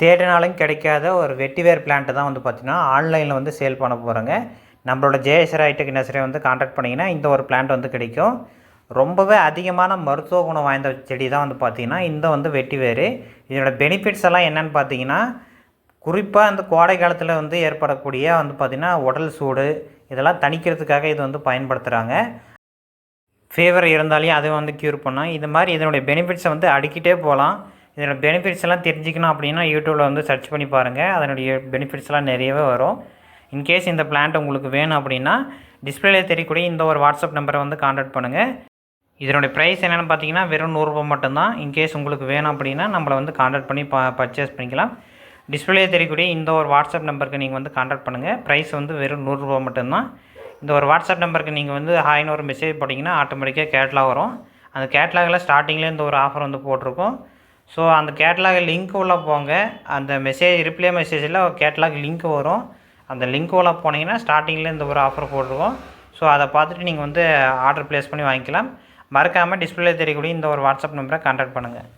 தேடினாலும் கிடைக்காத ஒரு வெட்டிவேர் பிளான்ட்டு தான் வந்து பார்த்திங்கன்னா ஆன்லைனில் வந்து சேல் பண்ண போகிறோங்க நம்மளோட ஜேஎஸ்ஆர் ஐடெக் நர்சரி வந்து காண்டாக்ட் பண்ணிங்கன்னா இந்த ஒரு பிளான்ட் வந்து கிடைக்கும். ரொம்பவே அதிகமான மருத்துவ குணம் வாய்ந்த செடி தான் வந்து பார்த்திங்கன்னா இந்த வந்து வெட்டிவேர். இதோட பெனிஃபிட்ஸ் எல்லாம் என்னென்னு பார்த்தீங்கன்னா குறிப்பாக இந்த கோடை காலத்தில் வந்து ஏற்படக்கூடிய வந்து பார்த்திங்கன்னா உடல் சூடு இதெல்லாம் தணிக்கிறதுக்காக இது வந்து பயன்படுத்துகிறாங்க ஃபீவர் இருந்தாலையும் அதை வந்து க்யூர் பண்ணோம் இது மாதிரி இதனுடைய பெனிஃபிட்ஸை வந்து அடிக்கிட்டே போகலாம். இதோட பெனிஃபிட்ஸ் எல்லாம் தெரிஞ்சுக்கணும் அப்படின்னா யூடியூப்பில் வந்து சர்ச் பண்ணி பாருங்கள் அதனுடைய பெனிஃபிட்ஸ்லாம் நிறையவே வரும். இன்கேஸ் இந்த பிளான்ட் உங்களுக்கு வேணும் அப்படின்னா டிஸ்பிளேல தெரியக்கூடிய இந்த ஒரு வாட்ஸ்அப் நம்பரை வந்து காண்டாக்ட் பண்ணுங்கள் இதனுடைய ப்ரைஸ் என்னென்னு பார்த்தீங்கன்னா வெறும் நூறுரூபா மட்டும்தான். இன்கேஸ் உங்களுக்கு வேணும் அப்படின்னா நம்மளை வந்து காண்டாக்ட் பண்ணி ப பர்ச்சேஸ் பண்ணிக்கலாம். டிஸ்பிளே தெரியக்கூடிய இந்த ஒரு வாட்ஸ்அப் நம்பருக்கு நீங்கள் வந்து காண்டாக்ட் பண்ணுங்கள் ப்ரைஸ் வந்து வெறும் நூறுரூவா மட்டும்தான். இந்த ஒரு வாட்ஸ்அப் நம்பருக்கு நீங்கள் வந்து ஹாய்னு ஒரு மெசேஜ் போட்டிங்கன்னா ஆட்டோமேட்டிக்காக கேட்லாக் வரும். அந்த கேட்லாகில் ஸ்டார்டிங்லேயே இந்த ஒரு ஆஃபர் வந்து போட்டிருக்கோம். ஸோ அந்த கேட்லாக் லிங்க் உள்ள போங்க. அந்த மெசேஜ் ரிப்ளை மெசேஜில் கேட்லாக் லிங்க் வரும். அந்த லிங்க் உள்ள போனீங்கன்னா ஸ்டார்டிங்கில் இந்த ஒரு ஆஃபர் போட்டிருக்கோம். ஸோ அதை பார்த்துட்டு நீங்கள் வந்து ஆர்டர் ப்ளேஸ் பண்ணி வாங்கிக்கலாம். மறக்காமல் டிஸ்பிளே தெரியக்கூடிய இந்த ஒரு வாட்ஸ்அப் நம்பரை கான்டாக்ட் பண்ணுங்கள்